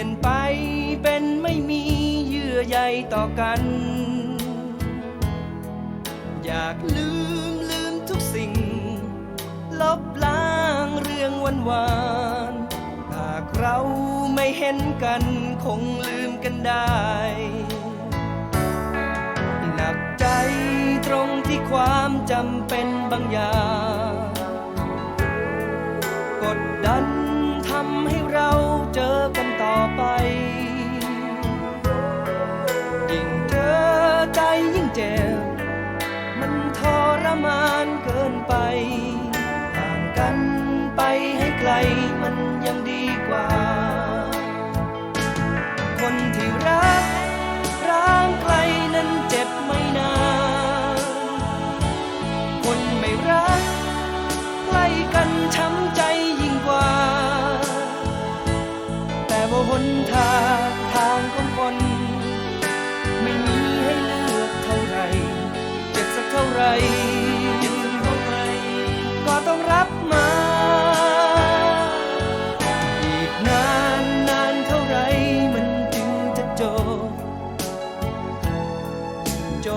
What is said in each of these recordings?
ลี่ยนไปเป็นไม่มีเยื่อใยต่อกัน อยากลืมลืมทุกสิ่ง ลบล้างเรื่องวันวานหากเราไม่เห็นกันคงลืมกันได้หนักใจตรงที่ความจำเป็นบางอย่าง กดดัน มานเกินไปห่างกันไปให้ไกลมันยังดีกว่า คนที่รัก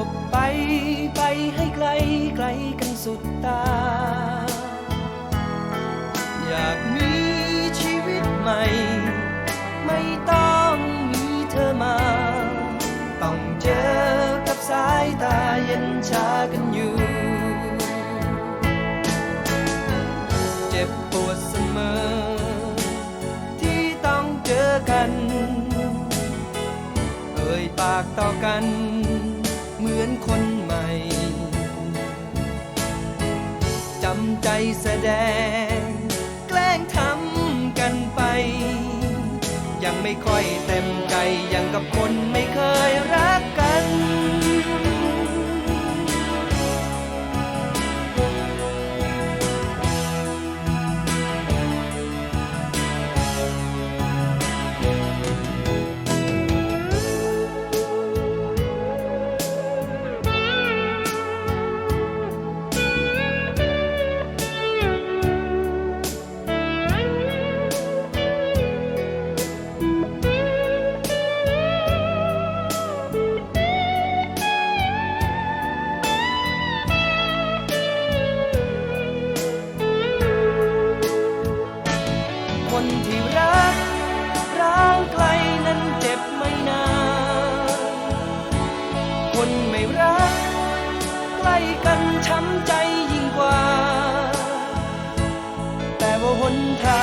บไปไปให้ไกลไกลกันสุดตา อยากมีชีวิตใหม่ ไม่ต้องมีเธอมา ต้องเจอกับสายตาเย็นชากันอยู่ เจ็บปวดเสมอ ที่ต้องเจอกัน เอ่ยปากต่อกัน ใจแสดง แกล้งทำกันไป ยังไม่ค่อยเต็มใจยังกับคนไม่เคยรักกันคน กันช้ำใจยิ่งกว่า แต่ว่าหนทาง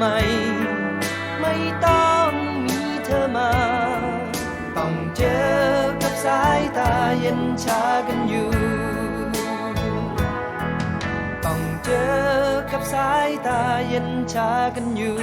ชีวิตใหม่ไม่ต้องมีเธอมา ต้องเจอกับสายตาเย็นชากันอยู่ ต้องเจอกับสายตาเย็นชากันอยู่